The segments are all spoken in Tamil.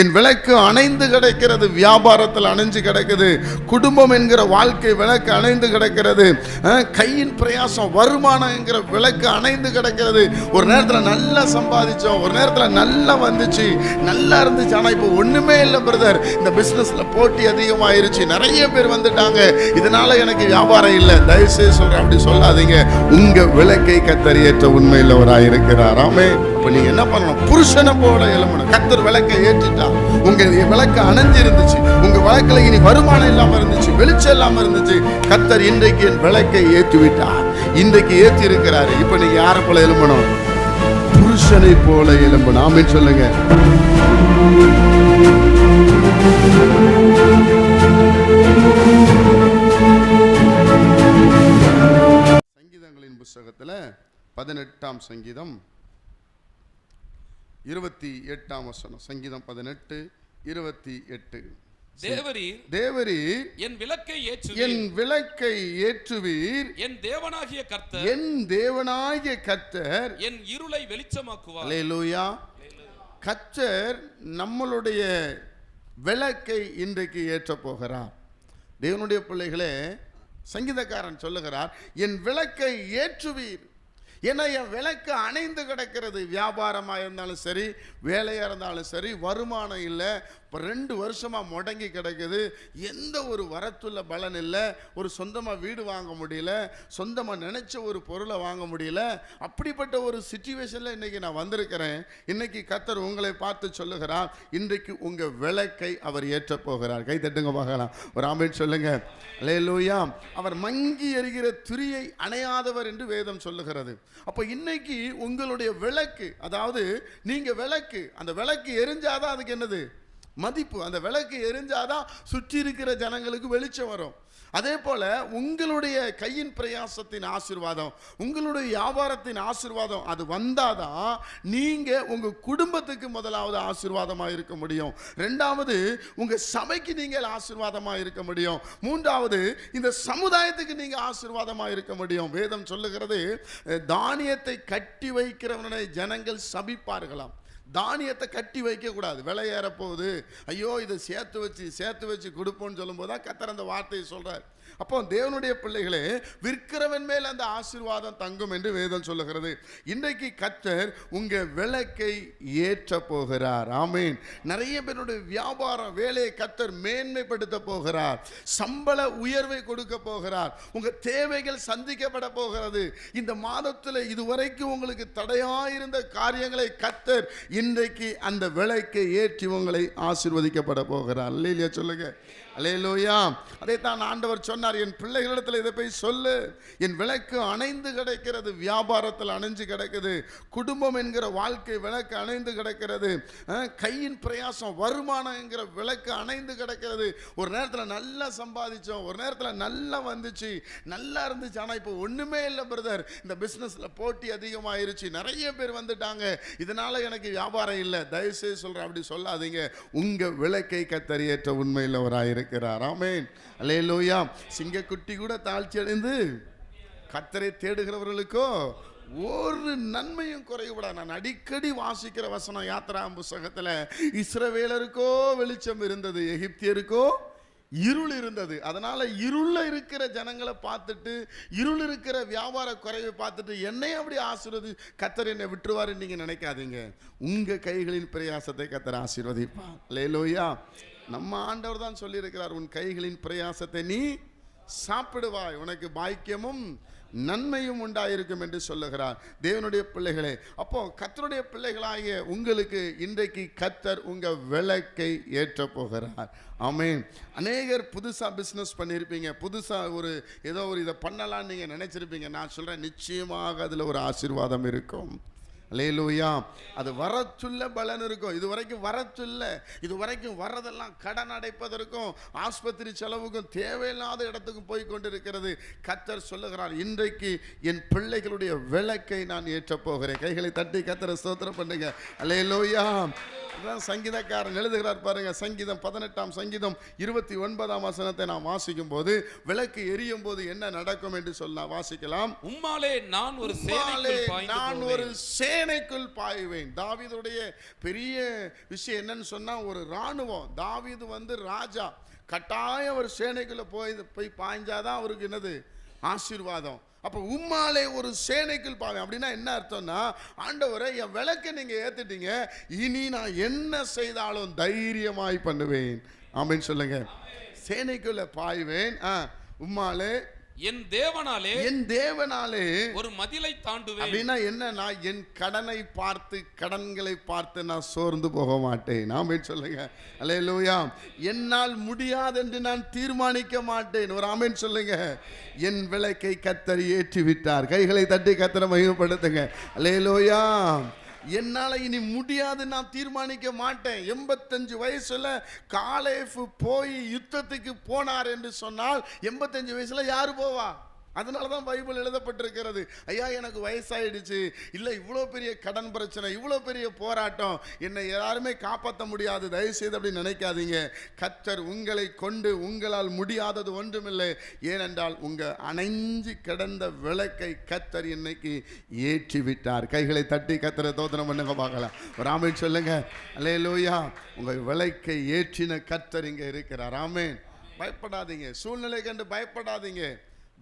என் விளக்கு அணைந்து கிடைக்கிறது வியாபாரத்தில் அணைஞ்சு கிடக்குது குடும்பம் என்கிற வாழ்க்கை விளக்கு அணைந்து கிடக்கிறது கையின் பிரயாசம் வருமானம் என்கிற விளக்கு அணைந்து கிடைக்கிறது. ஒரு நேரத்தில் நல்லா சம்பாதிச்சோம் ஒரு நேரத்தில் நல்லா வந்துச்சு நல்லா இருந்துச்சு. ஆனால் இப்போ ஒன்றுமே இல்லை பிரதர் இந்த பிஸ்னஸில் போட்டி அதிகமாயிருச்சு. நிறைய பேர் வந்துட்டாங்க. இதனால எனக்கு வியாபாரம் இல்லை. தயவுசெய்து சொல்கிறேன் அப்படி சொல்லாதீங்க. உங்கள் விளக்கை கத்தறியற்ற உண்மையில் அவராக இருக்கிறார் ஆமே இப்போ நீங்கள் என்ன பண்ணணும்? புருஷனை போல எழுமணும் கத்தர் விளக்கை ஏற்றிட்டு உங்க விளக்கு அணைஞ்சு இருந்துச்சு. உங்க விளக்குல இனி வருமானம் இல்லாம இருந்துச்சு வெளிச்சம் இல்லாம இருந்துச்சு. கத்தர் இன்றைக்கு என் விளக்கை ஏற்றி விட்டார் இன்றைக்கு ஏற்றி இருக்கிறாரு இப்ப நீங்க யாரை போல எலும்பணும் புருஷனை போல எலும்பணும் ஆமென் சொல்லுங்க. சங்கீதங்களின் புஸ்தகத்தில் பதினெட்டாம் சங்கீதம். இருபத்தி எட்டாம் வசனம் சங்கீதம் பதினெட்டு இருபத்தி எட்டு. தேவரீர் தேவரீர் என் விளக்கை என் ஏற்றுவீர் விளக்கை ஏற்றுவீர். என் தேவனாகிய கர்த்தர் என் தேவனாகிய கத்தர் என் இருளை வெளிச்சமாக்குவார். அல்லேலூயா கத்தர் நம்மளுடைய விளக்கை இன்றைக்கு ஏற்றப் போகிறார். தேவனுடைய பிள்ளைகளே சங்கீதக்காரன் சொல்லுகிறார் என் விளக்கை ஏற்றுவீர். ஏன்னா என் விளக்கு அணைந்து கிடக்கிறது. வியாபாரமாக இருந்தாலும் சரி வேலையாக இருந்தாலும் சரி வருமானம் இல்லை இப்போ ரெண்டு வருஷமாக முடங்கி கிடக்குது. எந்த ஒரு வரத்துள்ள பலன் இல்லை. ஒரு சொந்தமாக வீடு வாங்க முடியல. சொந்தமாக நினச்ச ஒரு பொருளை வாங்க முடியல. அப்படிப்பட்ட ஒரு சுச்சுவேஷனில் இன்றைக்கி நான் வந்திருக்கிறேன். இன்றைக்கி கத்தர் உங்களை பார்த்து சொல்லுகிறார். இன்றைக்கு உங்கள் விளக்கை அவர் ஏற்றப் போகிறார். கை தட்டுங்க பார்க்கலாம். ஒரு ஆமேன் சொல்லுங்க. லேலூயா அவர் மங்கி எறிகிற துரியை அணையாதவர் என்று வேதம் சொல்லுகிறது. அப்போ இன்னைக்கு உங்களுடைய விளக்கு அதாவது நீங்கள் விளக்கு அந்த விளக்கு எரிஞ்சாதான் அதுக்கு என்னது? மதிப்பு. அந்த விளக்கு எரிஞ்சாதான் சுற்றி இருக்கிற ஜனங்களுக்கு வெளிச்சம் வரும். அதே போல் உங்களுடைய கையின் பிரயாசத்தின் ஆசிர்வாதம் உங்களுடைய வியாபாரத்தின் ஆசிர்வாதம் அது வந்தாதான் நீங்கள் உங்கள் குடும்பத்துக்கு முதலாவது ஆசிர்வாதமாக இருக்க முடியும். ரெண்டாவது உங்கள் சபைக்கு நீங்கள் ஆசிர்வாதமாக இருக்க முடியும். மூன்றாவது இந்த சமுதாயத்துக்கு நீங்கள் ஆசிர்வாதமாக இருக்க முடியும். வேதம் சொல்லுகிறது தானியத்தை கட்டி வைக்கிறவனை ஜனங்கள் சபிப்பார்களாம். தானியத்தை கட்டி வைக்கக்கூடாது விலை ஏற போகுது ஐயோ இதை சேர்த்து வச்சு சேர்த்து வச்சு கொடுப்போம்னு சொல்லும்போது தான் கத்தர் அந்த வார்த்தையை சொல்கிறார் அப்போ தேவனுடைய பிள்ளைகளே விற்கிறவன் மேல் அந்த ஆசீர்வாதம் தங்கும் என்று வேதம் சொல்லுகிறது. இன்றைக்கு கத்தர் உங்க விளக்கை ஏற்ற போகிறார். ஆமீன். நிறைய பேருடைய வியாபாரம் வேலையை கத்தர் மேன்மைப்படுத்த போகிறார். சம்பள உயர்வை கொடுக்க போகிறார். உங்க தேவைகள் சந்திக்கப்பட போகிறது. இந்த மாதத்தில் இதுவரைக்கும் உங்களுக்கு தடையாயிருந்த காரியங்களை கத்தர் இன்றைக்கு அந்த விளக்கை ஏற்றி உங்களை ஆசிர்வதிக்கப்பட போகிறார். இல்லையா சொல்லுங்க அதை தான் ஆண்டவர் சொன்னார் என் பிள்ளைகளிடத்தில் இதை போய் சொல்லு. என் விளக்கு அணைந்து கிடக்கிறது வியாபாரத்தில் அணைஞ்சு கிடக்குது. குடும்பம் என்கிற வாழ்க்கை விளக்கு அணைந்து கிடக்கிறது. கையின் பிரயாசம் வருமானம் என்கிற விளக்கு அணைந்து கிடக்கிறது. ஒரு நேரத்தில் நல்லா சம்பாதிச்சோம் ஒரு நேரத்தில் நல்லா வந்துச்சு. நல்லா இருந்துச்சு. ஆனால் இப்போ ஒன்றுமே இல்லை பிரதர் இந்த பிஸ்னஸில் போட்டி அதிகமாயிருச்சு. நிறைய பேர் வந்துட்டாங்க. இதனால் எனக்கு வியாபாரம் இல்லை. தயவுசெய்து சொல்கிறேன் அப்படி சொல்லாதீங்க. உங்கள் விளக்கை கத்தறியற்ற உண்மையில் ஒரு இருக்கிறார் ஆமேன். அல்லேலூயா. சிங்கக்குட்டி கூட தாழ்ச்சி அடைந்து கத்தரை தேடுகிறவர்களுக்கோ ஒரு நன்மையும் குறைவுடா. நான் அடிக்கடி வாசிக்கிற வசனம் யாத்திரா புஸ்தகத்தில் இஸ்ரவேலருக்கோ வெளிச்சம் இருந்தது எகிப்தியருக்கோ இருள் இருந்தது. அதனால இருள்ல இருக்கிற ஜனங்களை பார்த்துட்டு இருள் இருக்கிற வியாபார குறைவை பார்த்துட்டு என்னை அப்படி ஆசீர்வதி கத்தர் என்னை விட்டுருவாருன்னு நீங்க நினைக்காதீங்க. உங்க கைகளின் பிரயாசத்தை கத்தர் ஆசீர்வதிப்பார். லேலோயா நம்ம ஆண்டவர் தான் சொல்லியிருக்கிறார் உன் கைகளின் பிரயாசத்தை நீ சாப்பிடுவாய். உனக்கு பாக்கியமும் நன்மையும் உண்டாயிருக்கும் என்று சொல்லுகிறார். தேவனுடைய பிள்ளைகளே அப்போ கத்தருடைய பிள்ளைகளாகிய உங்களுக்கு இன்றைக்கு கத்தர் உங்க விளக்கை ஏற்ற போகிறார். ஆமென். அநேகர் புதுசாக பிஸ்னஸ் பண்ணியிருப்பீங்க. புதுசாக ஒரு ஏதோ ஒரு இதை பண்ணலாம்னு நீங்கள் நினைச்சிருப்பீங்க. நான் சொல்கிறேன் நிச்சயமாக அதில் ஒரு ஆசீர்வாதம் இருக்கும். லேலூயா அது வரச்சுள்ள பலன் இருக்கும். இது வரைக்கும் வரச்சுள்ள இது வரைக்கும் வர்றதெல்லாம் கடன் அடைப்பதற்கும் ஆஸ்பத்திரி செலவுக்கும் தேவையில்லாத இடத்துக்கு போய் கொண்டிருக்கிறது. கத்தர் சொல்லுகிறார் இன்றைக்கு என் பிள்ளைகளுடைய விளக்கை நான் ஏற்றப் போகிறேன். கைகளை தட்டி கத்தரை ஸ்தோத்திரம் பண்ணுங்க. லேலூயா அதான் சங்கீதக்காரன் எழுதுகிறார் பாருங்க சங்கீதம் பதினெட்டாம் சங்கீதம் இருபத்தி ஒன்பதாம் வசனத்தை நாம் வாசிக்கும் போது விளக்கு எரியும் போது என்ன நடக்கும்? என்று சொல்ல வாசிக்கலாம். உம்மாலே நான் ஒரு நான். ஒரு சேனைக்குள் பாய்வேன். தாவீதுடைய பெரிய விஷயம் என்னன்னு சொன்னா ஒரு ராணுவம் தாவீது வந்து ராஜா. கட்டாயம் ஒரு சேனைக்குள்ள போய் போய் பாய்ஞ்சாதான் அவருக்கு என்னது? ஆசீர்வாதம். அப்போ உம்மாலே ஒரு சேனைக்குள் பாவேன் அப்படின்னா என்ன அர்த்தம்னா ஆண்டவரை என் விளக்கை நீங்க ஏத்துட்டீங்க. இனி நான் என்ன செய்தாலும் தைரியமாய் பண்ணுவேன். ஆமென்னு சொல்லுங்க. சேனைக்குள்ள பாய்வேன். ஆ, உம்மாலே என் தேவனாலே என் தேவனாலே ஒரு மதிலை தாண்டுவேன். அப்படின்னா என்னன்னா என் கடனை பார்த்து கடன்களை பார்த்து நான் சோர்ந்து போக மாட்டேன். ஆமென் சொல்லுங்க. அல்லேலூயா என்னால் முடியாது என்று நான் தீர்மானிக்க மாட்டேன். ஒரு ஆமென் சொல்லுங்க. என் விளக்கை கத்தர் ஏற்றி விட்டார் கைகளை தட்டி கத்தரை மகிமைப்படுத்துங்க. அல்லேலூயா என்னால் இனி முடியாது நான் தீர்மானிக்க மாட்டேன். எண்பத்தஞ்சு வயசில் காலேஃப் போய் யுத்தத்துக்கு போனார் என்று சொன்னால் எண்பத்தஞ்சு வயசில் யார் போவா? அதனால தான் பைபிள் எழுதப்பட்டிருக்கிறது. ஐயா எனக்கு வயசாயிடுச்சு. இல்லை இவ்வளோ பெரிய கடன் பிரச்சனை இவ்வளோ பெரிய போராட்டம். என்னை யாருமே காப்பாற்ற முடியாது. தயவுசெய்து அப்படின்னு நினைக்காதீங்க. கத்தர் உங்களை கொண்டு உங்களால் முடியாதது ஒன்றுமில்லை. ஏனென்றால் உங்கள் அணைஞ்சு கிடந்த விளக்கை கத்தர் இன்னைக்கு ஏற்றி விட்டார் கைகளை தட்டி கத்தரை தோத்திரம் பண்ணுங்க பார்க்கலாம். ராமேன் சொல்லுங்க. அல்லே லோயா உங்கள் விளக்கை ஏற்றின கத்தர் இங்கே இருக்கிறார். ராமேன் பயப்படாதீங்க. சூழ்நிலை கண்டு பயப்படாதீங்க.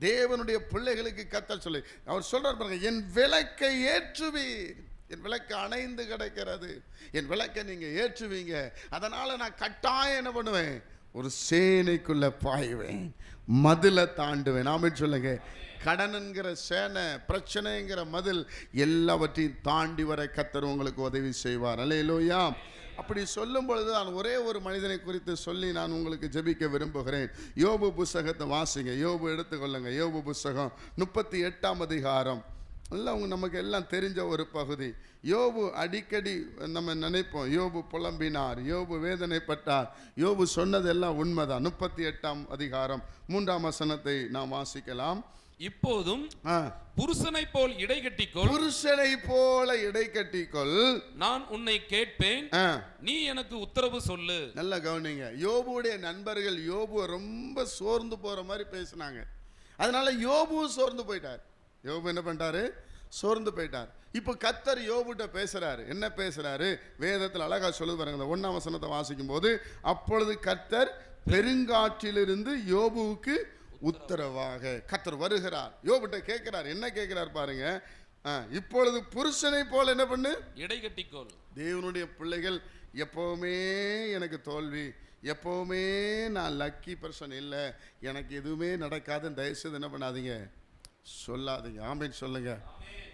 தேவனுடைய பிள்ளைகளுக்கு கத்த சொல்லி அவர் சொல்கிறார் பாருங்க என் விளக்கை ஏற்றுவீர். என் விளக்கு அணைந்து கிடைக்கிறது. என் விளக்கை நீங்கள் ஏற்றுவீங்க. அதனால் நான் கட்டாயம் என்ன பண்ணுவேன்? ஒரு சேனைக்குள்ளே பாய்வேன். மதிலை தாண்டுவேன். நாம சொல்லுங்க. கடனுங்கிற சேனை பிரச்சனைங்கிற மதில் எல்லாவற்றையும் தாண்டி வர கத்தர் உங்களுக்கு உதவி செய்வார். அல்லையிலோயா அப்படி சொல்லும் பொழுது நான் ஒரே ஒரு மனிதனை குறித்து சொல்லி நான் உங்களுக்கு ஜெபிக்க விரும்புகிறேன். யோபு புஸ்தகத்தை வாசிங்க. யோபு எடுத்துக்கொள்ளுங்க. யோபு புஸ்தகம் முப்பத்தி எட்டாம் அதிகாரம். எல்லாம் அவங்க நமக்கு எல்லாம் தெரிஞ்ச ஒரு பகுதி. யோபு அடிக்கடி நம்ம நினைப்போம். யோபு புலம்பினார். யோபு வேதனைப்பட்டார். யோபு சொன்னதெல்லாம் உண்மைதான். முப்பத்தி எட்டாம் அதிகாரம். மூன்றாம் வசனத்தை நாம் வாசிக்கலாம். இப்போதும். புருஷனை போல் இடை கட்டிக்கொள். புருஷனை போல இடை கட்டிக்கொள். நான் உன்னை கேட்பேன். நீ எனக்கு உத்தரவு சொல்லு. நல்லா கவனிங்க. யோபுடைய நண்பர்கள் யோபு ரொம்ப சோர்ந்து போற மாதிரி பேசினாங்க. அதனால யோபு சோர்ந்து போயிட்டார். யோபு என்ன பண்ணிட்டாரு? சோர்ந்து போயிட்டார். இப்போ கத்தர் யோபுட்ட பேசுறாரு. என்ன பேசுறாரு? வேதத்தில் அழகா சொல்லுது பாருங்க. ஒன்னாம் வசனத்தை வாசிக்கும் போது அப்பொழுது கத்தர் பெருங்காற்றிலிருந்து யோபுவுக்கு உத்தரவாக கத்தர் வருகிறார். யோபுட்ட கேட்கிறார். என்ன கேட்கிறார் பாருங்க. ஆ, இப்பொழுது புருஷனை போல என்ன பண்ணு? இடை கட்டிக்கொள். தேவனுடைய பிள்ளைகள் எப்போவுமே எனக்கு தோல்வி. எப்போவுமே நான் லக்கி பர்சன் இல்லை. எனக்கு எதுவுமே நடக்காதுன்னு தயவுசெய்து என்ன பண்ணாதீங்க. சொல்லாதீங்க. ஆமேன் சொல்லுங்க.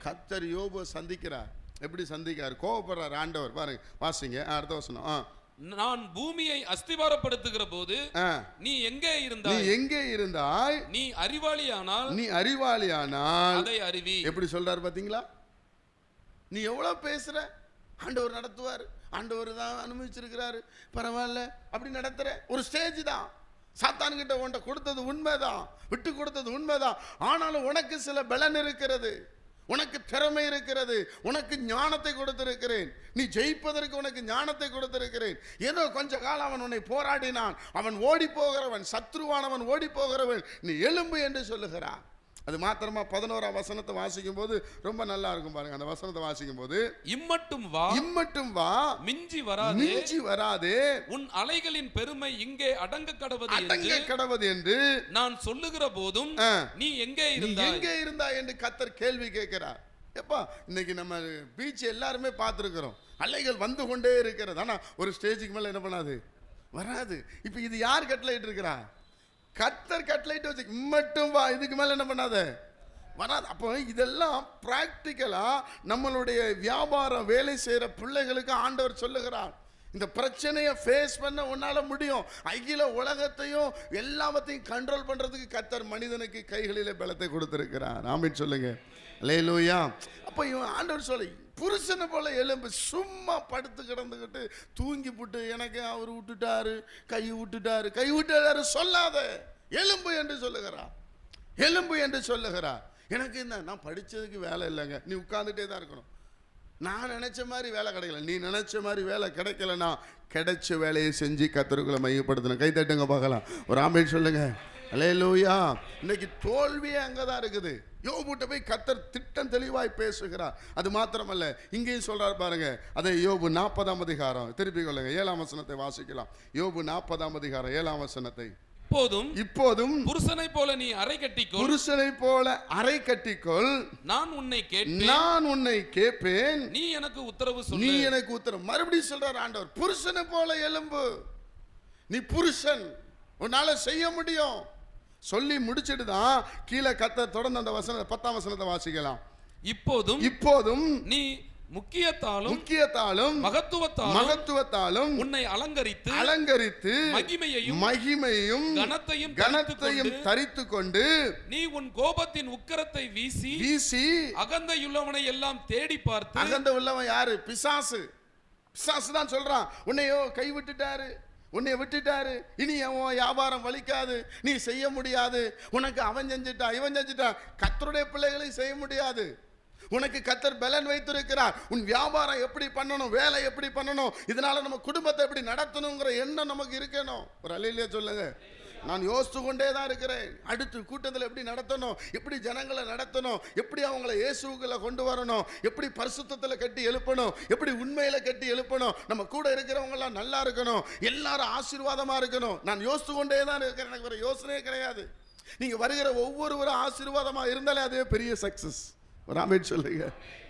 கத்தர் யோபு சந்திக்கிறார். எப்படி சந்திக்கிறார்? கோவப்படுறார் ஆண்டவர். பாருங்க வாசிங்க. அடுத்த வசனம். ஆ நான் பூமியை அஸ்திவாரப்படுத்துகிற போது. நீ எங்கே நீ இருந்தாய்? எங்கே இருந்தாய்? நீ அறிவாளியானால் நீ அறிவாளியானால் அதை அறிவி. எப்படி சொல்றாரு பாத்தீங்களா? நீ எவ்வளவு பேசுற? ஆண்டவர் நடத்துவார். ஆண்டவர் தான் அனுபவிச்சிருக்கிறாரு பரவாயில்ல. அப்படி நடத்துற. ஒரு ஸ்டேஜ் தான். சாத்தான்கிட்ட உன்ட்ட கொடுத்தது உண்மைதான். விட்டு கொடுத்தது உண்மைதான். ஆனாலும் உனக்கு சில பலன் இருக்கிறது. உனக்கு திறமை இருக்கிறது உனக்கு ஞானத்தை கொடுத்திருக்கிறேன். நீ ஜெயிப்பதற்கு உனக்கு ஞானத்தை கொடுத்திருக்கிறேன். ஏதோ கொஞ்ச காலம் அவன் உன்னை போராடினான். அவன் ஓடி போகிறவன் சத்ருவானவன் ஓடி போகிறவன். நீ எலும்பு என்று சொல்லுகிறான். அது மாத்திரமா பதினோராம் வசனத்தை வாசிக்கும் போது ரொம்ப நல்லா இருக்கும் பாருங்க. அந்த வசனத்தை வாசிக்கும் போது இம்மட்டும் வா இம்மட்டும் வா மிஞ்சி வராது மிஞ்சி வராதே உன் அலைகளின் பெருமை இங்கே அடங்க கடவது அடங்க கடவது என்று நான் சொல்லுகிற போதும். நீ எங்கே இருந்தாய்? எங்கே இருந்தா என்று கத்தர் கேள்வி கேட்கிறார். எப்பா இன்னைக்கு நம்ம பீச் எல்லாருமே பார்த்துருக்கிறோம். அலைகள் வந்து கொண்டே இருக்கிறது. ஆனா ஒரு ஸ்டேஜுக்கு மேல என்ன பண்ணாது? வராது. இப்போ இது யார் கட்டளையிட்டு இருக்கிறா கத்தர் கட்லைட் வச்சு மட்டும் வா இதுக்கு மேலே என்ன பண்ணாத? வராது. அப்போ இதெல்லாம் ப்ராக்டிக்கலாக நம்மளுடைய வியாபாரம் வேலை செய்கிற பிள்ளைகளுக்கு ஆண்டவர் சொல்லுகிறார். இந்த பிரச்சனையை ஃபேஸ் பண்ண உன்னால் முடியும். அகில உலகத்தையும் எல்லாவற்றையும் கண்ட்ரோல் பண்ணுறதுக்கு கத்தர் மனிதனுக்கு கைகளிலே பலத்தை கொடுத்திருக்கிறார். சொல்லுங்கள் சொல்லுங்க. லேலூயா அப்போ இவன் ஆண்டவர் சொல்லி புருஷனை போல் எலும்பு சும்மா படுத்து கிடந்துக்கிட்டு தூங்கி போட்டு எனக்கு அவர் விட்டுட்டாரு கை விட்டுட்டாரு. கை விட்டுட்டாரு சொல்லாத. எலும்பு என்று சொல்லுகிறா. எலும்பு என்று சொல்லுகிறா. எனக்கு என்ன நான் படித்ததுக்கு வேலை இல்லைங்க. நீ உட்காந்துட்டே தான் இருக்கணும். நான் நினச்ச மாதிரி வேலை கிடைக்கல. நீ நினச்ச மாதிரி வேலை கிடைக்கலன்னா கிடைச்ச வேலையை செஞ்சு கத்தருக்குள்ள மையப்படுத்தணும். கை தட்டுங்க பார்க்கலாம். ஒரு ஆம்பேன் சொல்லுங்க. லூயா இன்னைக்கு தோல்வியே அங்கே தான் இருக்குது. யோபுட்ட போய் கத்தர் திட்டம் தெளிவாய் பேசுகிறார். அது மாத்திரமல்ல இங்கேயும் சொல்றார் பாருங்க அதை யோபு நாற்பதாம் அதிகாரம் திருப்பி கொள்ளுங்க ஏழாம் வசனத்தை வாசிக்கலாம். யோபு நாற்பதாம் அதிகாரம் ஏழாம் வசனத்தை. இப்போதும் இப்போதும் புருஷனை போல நீ அறை கட்டிக்கொள். புருஷனை போல அறை கட்டிக்கொள். நான் உன்னை கேட்டேன் நான் உன்னை கேட்பேன். நீ எனக்கு உத்தரவு நீ சொல்லு எனக்கு உத்தரம் மறுபடியும் சொல்றார் ஆண்டவர் புருஷனை போல எலும்பு. நீ புருஷன் உன்னால செய்ய முடியும். சொல்லி முடிச்சிட்டு தான் கீழே கத்த தொடர்ந்து அந்த வசன பத்தாம் வசனத்தை வாசிக்கலாம். இப்போதும் இப்போதும் நீ முக்கியத்தாலும் முக்கியத்தாலும் மகத்துவத்தாலும் மகத்துவத்தாலும் உன்னை அலங்கரித்து அலங்கரித்து மகிமையையும் மகிமையும் கனத்தையும் கனத்தையும் தரித்து கொண்டு நீ உன் கோபத்தின் உக்கிரத்தை வீசி வீசி அகந்தையுள்ளவனை எல்லாம் தேடி பார்த்து அகந்த உள்ளவன் யாரு? பிசாசு. பிசாசு தான் சொல்றான். உன்னையோ கை விட்டுட்டாரு உன்னை விட்டுட்டாரு. இனி அவன் வியாபாரம் வலிக்காது. நீ செய்ய முடியாது. உனக்கு அவன் செஞ்சுட்டா இவன் செஞ்சுட்டா கத்தருடைய பிள்ளைகளையும் செய்ய முடியாது. உனக்கு கத்தர் பலன் வைத்திருக்கிறார். உன் வியாபாரம் எப்படி பண்ணணும் வேலை எப்படி பண்ணணும் இதனால நம்ம குடும்பத்தை எப்படி நடத்தணுங்கிற எண்ணம் நமக்கு இருக்கணும். ஒரு அலையிலேயே சொல்லுங்க. நான் யோசித்து கொண்டே தான் இருக்கிறேன். அடுத்து கூட்டத்தில் எப்படி நடத்தணும்? எப்படி ஜனங்களை நடத்தணும்? எப்படி அவங்கள இயேசுக்குள்ள கொண்டு வரணும்? எப்படி பரிசுத்தத்தில் கட்டி எழுப்பணும்? எப்படி உண்மையில் கட்டி எழுப்பணும்? நம்ம கூட இருக்கிறவங்களாம் நல்லா இருக்கணும். எல்லாரும் ஆசீர்வாதமாக இருக்கணும். நான் யோசித்து கொண்டே தான் இருக்கிறேன். எனக்கு வேறு யோசனையே கிடையாது. நீங்கள் வருகிற ஒவ்வொருவரும் ஆசீர்வாதமாக இருந்தாலே அதுவே பெரிய சக்சஸ் ஒரு ஆமென் சொல்லுங்க.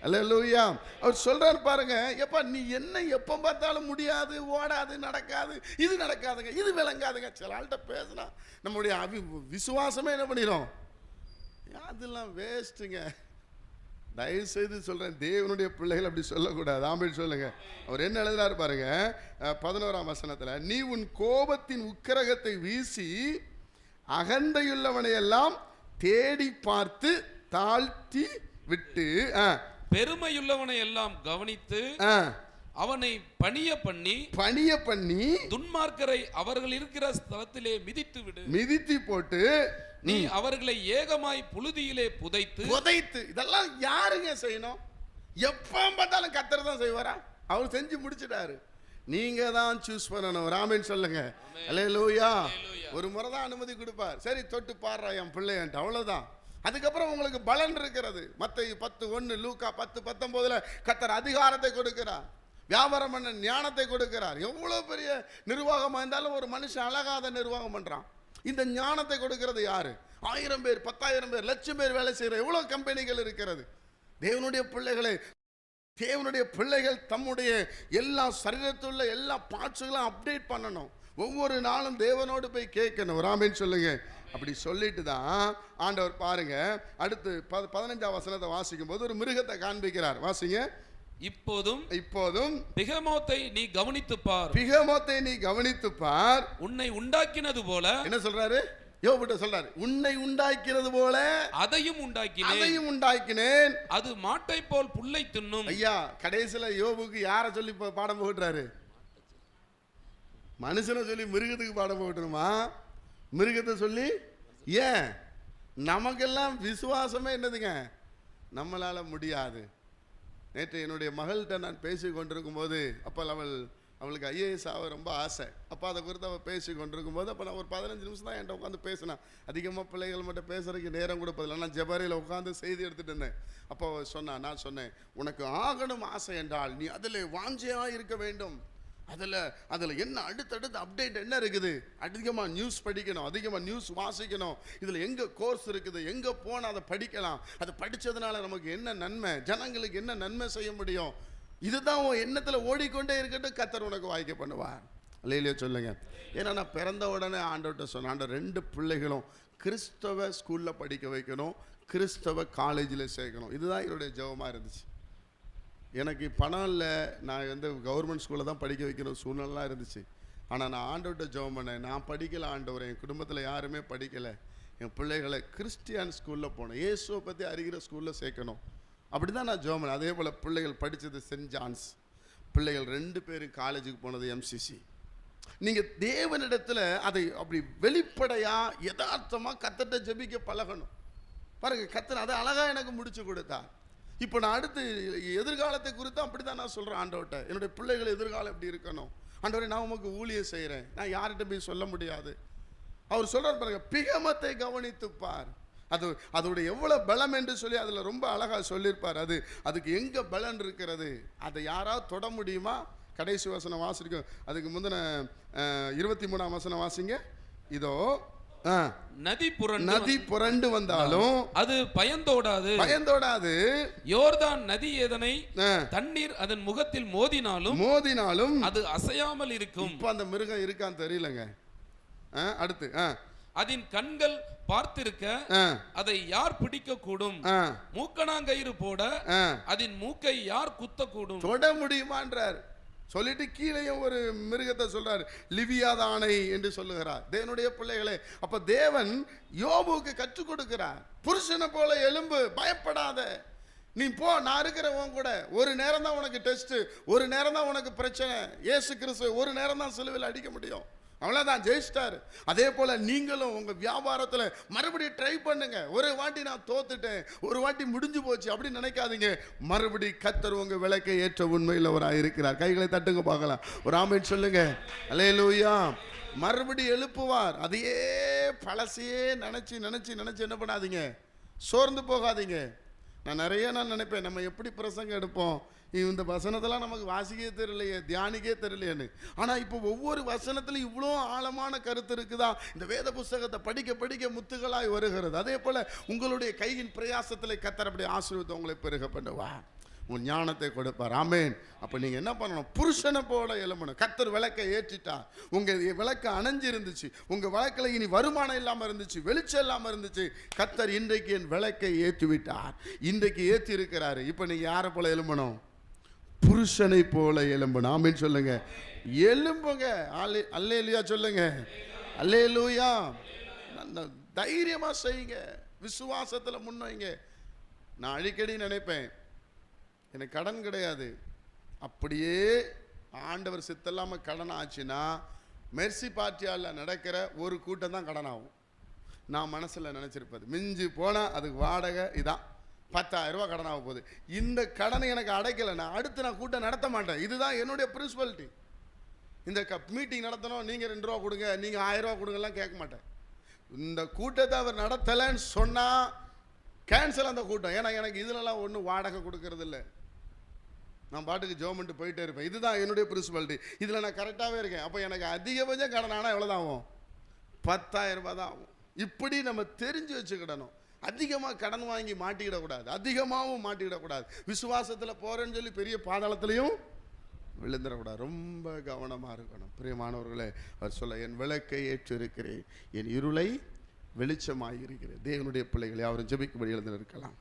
அல்லேலூயா அவர் சொல்கிறார் பாருங்க எப்பா நீ என்ன எப்போ பார்த்தாலும் முடியாது ஓடாது நடக்காது இது நடக்காதுங்க இது விளங்காதுங்க. சில ஆள்கிட்ட பேசினா நம்முடைய அவி விசுவாசமே என்ன பண்ணிடும் அதெல்லாம் வேஸ்ட்டுங்க தயவு செய்து சொல்கிறேன் தேவனுடைய பிள்ளைகள் அப்படி சொல்லக்கூடாது. ஆம்பேல் சொல்லுங்க. அவர் என்ன எழுதுறாரு பாருங்க பதினோராம் வசனத்தில் நீ உன் கோபத்தின் உக்கிரகத்தை வீசி அகந்தையுள்ளவனையெல்லாம் தேடி பார்த்து தாழ்த்தி விட்டு பெருமையுள்ளவனை எல்லாம் கவனித்து அவனை பணிய பண்ணி பணிய பண்ணி துன்மார்க்கரை அவர்கள் இருக்கிற ஸ்தலத்திலே மிதித்து விடு. மிதித்தி போட்டு நீ அவர்களை ஏகமாய் புழுதியிலே புதைத்து புதைத்து. இதெல்லாம் யாருங்க செய்யணும்? எப்போ பார்த்தாலும் கத்தர் தான் செய்வாரா? அவர் செஞ்சு முடிச்சிட்டாரு. நீங்க தான் சூஸ் பண்ணணும். ராமன் சொல்லுங்க. அல்லேலூயா ஒரு முறை தான் அனுமதி கொடுப்பார். சரி தொட்டு பாடுறா என் பிள்ளையன்ட்டு அவ்வளவுதான். அதுக்கப்புறம் உங்களுக்கு பலன் இருக்கிறது. மற்ற பத்து ஒன்று லூக்கா பத்து பத்தொம்போதில் கத்தர் அதிகாரத்தை கொடுக்கிறார். வியாபாரம் பண்ண ஞானத்தை கொடுக்கிறார். எவ்வளோ பெரிய நிர்வாகமாக இருந்தாலும் ஒரு மனுஷன் அழகாத நிர்வாகம் பண்ணுறான் இந்த ஞானத்தை கொடுக்கிறது யார்? ஆயிரம் பேர் பத்தாயிரம் பேர் லட்சம் பேர் வேலை செய்கிற எவ்வளோ கம்பெனிகள் இருக்கிறது. தேவனுடைய பிள்ளைகளை தேவனுடைய பிள்ளைகள் தம்முடைய எல்லா சரீரத்துள்ள எல்லா பார்ட்ஸுகளும் அப்டேட் பண்ணணும். ஒவ்வொரு நாளும் தேவனோடு போய் கேட்கணும். ராமேன்னு சொல்லுங்கள் அப்படி சொல்லிட்டு தான் ஆண்டவர் பாருங்க அடுத்து ப பதினஞ்சாம் வசனத்தை வாசிக்கும் போது ஒரு மிருகத்தை காண்பிக்கிறார். வாசிங்க. இப்போதும் இப்போதும் பிகமோத்தை நீ கவனித்துப் பார். பிகமோத்தை நீ கவனித்து பார். உன்னை உண்டாக்கினது போல என்ன சொல்றாரு? யோபிட்ட சொல்றாரு. உன்னை உண்டாக்கிறது போல அதையும் உண்டாக்கினேன். அதையும் உண்டாக்கினேன். அது மாட்டை போல் புல்லை தின்னும். ஐயா கடைசியில யோபுக்கு யாரை சொல்லி பாடம் போட்டுறாரு மனுஷனை சொல்லி மிருகத்துக்கு பாடம் போட்டுருமா மிருகத்தை சொல்லி ஏன்? நமக்கெல்லாம் விசுவாசமே என்னதுங்க? நம்மளால் முடியாது. நேற்று என்னுடைய மகள்கிட்ட நான் பேசி கொண்டிருக்கும் போது அப்போ அவள் அவளுக்கு ஐஏஎஸ் ஆக ரொம்ப ஆசை. அப்போ அதை குறித்து அவள் பேசி கொண்டிருக்கும் போது அப்போ நான் ஒரு பதினஞ்சு நிமிஷம் தான் என்கிட்ட உட்காந்து பேசினேன் அதிகமாக பிள்ளைகள் மட்டும் பேசுகிறதுக்கு நேரம் கொடுப்பதில்லை. நான் ஜபாரியில் உட்காந்து செய்தி எடுத்துகிட்டு இருந்தேன். அப்போ அவள் சொன்னா நான் சொன்னேன் உனக்கு ஆகணும் ஆசை என்றால் நீ அதில் வாஞ்சையாக இருக்க வேண்டும். அதில் அதில் என்ன அடுத்தடுத்து அப்டேட் என்ன இருக்குது? அதிகமாக நியூஸ் படிக்கணும் அதிகமாக நியூஸ் வாசிக்கணும். இதில் எங்கே கோர்ஸ் இருக்குது எங்கே போனால் அதை படிக்கலாம். அதை படித்ததுனால நமக்கு என்ன நன்மை? ஜனங்களுக்கு என்ன நன்மை செய்ய முடியும்? இதுதான் உன் எண்ணத்தில் ஓடிக்கொண்டே இருக்கட்டும் கத்தர் உனக்கு வாய்க்க பண்ணுவார். இல்லையிலையோ சொல்லுங்க. ஏன்னா நான் பிறந்த உடனே ஆண்டவர்கிட்ட சொன்னேன் ஆண்ட ரெண்டு பிள்ளைகளும் கிறிஸ்தவ ஸ்கூலில் படிக்க வைக்கணும் கிறிஸ்தவ காலேஜில் சேர்க்கணும். இதுதான் என்னுடைய ஜெபமாக இருந்துச்சு. எனக்கு பணம் இல்லை நான் வந்து கவர்மெண்ட் ஸ்கூலில் தான் படிக்க வைக்கிற சூழ்நிலாம் இருந்துச்சு. ஆனால் நான் ஆண்டவர்கிட்ட ஜெபம் பண்ணேன். நான் படிக்கலை ஆண்டவர். என் குடும்பத்தில் யாருமே படிக்கலை. என் பிள்ளைகளை கிறிஸ்டியன் ஸ்கூலில் போனேன். இயேசுவை பற்றி அறிகிற ஸ்கூலில் சேர்க்கணும். அப்படி தான் நான் ஜெபம் பண்ணேன். அதே போல் பிள்ளைகள் படித்தது சென்ட் ஜான்ஸ் பிள்ளைகள் ரெண்டு பேரும் காலேஜுக்கு போனது எம்சிசி நீங்கள் தேவனிடத்தில் அதை அப்படி வெளிப்படையாக யதார்த்தமாக கத்தட்ட ஜெபிக்க பழகணும். பாருங்கள் கத்தனை அதை அழகாக எனக்கு முடிச்சு கொடுத்தா. இப்போ நான் அடுத்து எதிர்காலத்தை குறித்து அப்படி தான் நான் சொல்கிறேன் ஆண்டவர்கிட்ட. என்னுடைய பிள்ளைகள் எதிர்காலம் எப்படி இருக்கணும்? ஆண்டவரை நான் உமக்கு ஊழியம் செய்கிறேன் நான் யார்கிட்ட போய் சொல்ல முடியாது. அவர் சொல்கிறார் பாருங்க பிகமத்தை கவனித்து பார் அது அதோட எவ்வளோ பலம் என்று சொல்லி அதில் ரொம்ப அழகாக சொல்லியிருப்பார் அது. அதுக்கு எங்கே பலன் இருக்கிறது? அதை யாராவது தொட முடியுமா? கடைசி வசனம் வாசிக்கும். அதுக்கு முந்தின இருபத்தி மூணாம் வசனம் வாசிங்க. இதோ நதி புரண்டு நதி புரண்டு வந்தாலும் அது பயந்தோடாது பயந்தோடாது யோர்தான் நதி ஏதனை ஆ, தண்ணீர் அதன் முகத்தில் மோதினாலும் மோதினாலும் அது அசையாமல் இருக்கும். இப்போ அந்த மிருகம் இருக்கான்னு தெரியலங்க. அடுத்து அதன் கண்கள் பார்த்திருக்க அதை யார் பிடிக்க கூடும் மூக்கணாங்கயிறு போட அதன் மூக்கை யார் குத்தக்கூடும்? தொட முடியுமான்றார். சொல்லிட்டு கீழேயும் ஒரு மிருகத்தை சொல்றார் லிவியாதானை என்று சொல்லுகிறார். தேவனுடைய பிள்ளைகளே அப்ப தேவன் யோபுக்கு கற்றுக் கொடுக்கிறார். புருஷனை போல எலும்பு பயப்படாத. நீ போ நான் இருக்கிறவன் உன் கூட. ஒரு நேரம் தான் உனக்கு டெஸ்ட் ஒரு நேரம் தான் உனக்கு பிரச்சனை. ஏசு கிறிஸ்து ஒரு நேரம் தான் சிலுவையில் அடிக்க முடியும். அவ்வளோதான் ஜெயிச்சிட்டாரு. அதே போல் நீங்களும் உங்கள் வியாபாரத்தில் மறுபடியும் ட்ரை பண்ணுங்க. ஒரு வாட்டி நான் தோத்துட்டேன் ஒரு வாட்டி முடிஞ்சு போச்சு அப்படின்னு நினைக்காதீங்க. மறுபடி கத்தர் உங்கள் விளக்கை ஏற்ற உண்மையில் அவராக இருக்கிறார். கைகளை தட்டுங்க பார்க்கலாம். ஒரு ஆமேன் சொல்லுங்க. லூயா மறுபடி எழுப்புவார். அதையே பழசையே நினச்சி நினச்சி நினச்சி என்ன பண்ணாதீங்க. சோர்ந்து போகாதீங்க. நான் நிறைய நான் நினைப்பேன். நம்ம எப்படி பிரசங்கம் எடுப்போம்? இந்த வசனத்தெல்லாம் நமக்கு வாசிக்கவே தெரியலையே தியானிக்கே தெரியலையேன்னு. ஆனால் இப்போ ஒவ்வொரு வசனத்திலும் இவ்வளோ ஆழமான கருத்து இருக்குதா? இந்த வேத புஸ்தகத்தை படிக்க படிக்க முத்துகளாய் வருகிறது. அதே போல் உங்களுடைய கையின் பிரயாசத்தில் கத்தர் அப்படி ஆசீர்வாதம் உங்களை பெருக பண்ணுவா. உன் ஞானத்தை கொடுப்பார். ஆமேன். அப்போ நீங்கள் என்ன பண்ணணும்? புருஷனை போல எழும்பணும். கத்தர் விளக்கை ஏற்றிட்டா. உங்கள் விளக்கு அணைஞ்சு இருந்துச்சு உங்கள் விளக்கில் இனி வருமானம் இல்லாமல் இருந்துச்சு வெளிச்சம் இல்லாமல் இருந்துச்சு. கத்தர் இன்றைக்கு என் விளக்கை ஏற்றி விட்டார் இன்றைக்கு ஏற்றி இருக்கிறாரு இப்போ நீங்கள் யாரை போல எழும்பணும்? புருஷனை போல எலும்பணும் ஆமீன் சொல்லுங்க. எலும்புங்க. அல்லே அல்லேலுயா சொல்லுங்க. அல்லேலூயா. நல்ல தைரியமாக செய்யுங்க. விசுவாசத்தில் முன்வைங்க நான் அடிக்கடி நினைப்பேன் எனக்கு கடன் கிடையாது. அப்படியே ஆண்டவர் சித்தல்லாமல் கடன் ஆச்சுன்னா மெர்சி பார்ட்டியால் நடக்கிற ஒரு கூட்டம் தான் கடன் ஆகும் நான் மனசில் நினச்சிருப்பது. மிஞ்சி போனால் அதுக்கு வாடகை இதான். பத்தாயிரம் கடன் ஆக போகுது. இந்த கடனை எனக்கு அடைக்கலைன்னா நான் அடுத்து நான் கூட்டம் நடத்த மாட்டேன். இதுதான் என்னுடைய பிரின்சிபாலிட்டி இந்த க மீட்டிங் நடத்தணும். நீங்கள் ரெண்டு ரூபா கொடுங்க. நீங்கள் ஆயிரம் ரூபா கொடுங்கலாம் கேட்க மாட்டேன். இந்த கூட்டத்தை அவர் நடத்தலைன்னு சொன்னால் கேன்சல் அந்த கூட்டம். ஏன்னா எனக்கு இதுலலாம் ஒன்றும் வாடகை கொடுக்கறது இல்லை. நான் பாட்டுக்கு ஜோமெண்ட்டு போயிட்டே இருப்பேன். இதுதான் என்னுடைய பிரின்சிபாலிட்டி இதில் நான் கரெக்டாகவே இருக்கேன். அப்போ எனக்கு அதிகபட்சம் கடன் ஆனால் எவ்வளோதான் ஆகும்? பத்தாயிரம் ரூபாய் தான் ஆகும். இப்படி நம்ம தெரிஞ்சு வச்சுக்கிடணும். அதிகமாக கடன் வாங்கி மாட்டிக்கிடக்கூடாது. அதிகமாகவும் மாட்டிக்கிடக்கூடாது. விசுவாசத்தில் போகிறேன்னு சொல்லி பெரிய பாதாளத்துலேயும் விழுந்துடக்கூடாது. ரொம்ப கவனமாக இருக்கணும். பிரியமானவர்களே அவர் சொல்ல என் விளக்கை ஏற்றிருக்கிறேன். என் இருளை வெளிச்சமாயிருக்கிறேன் தேவனுடைய பிள்ளைகளை அவரும் ஜெபிக்கும்படி எழுந்திருக்கலாம்.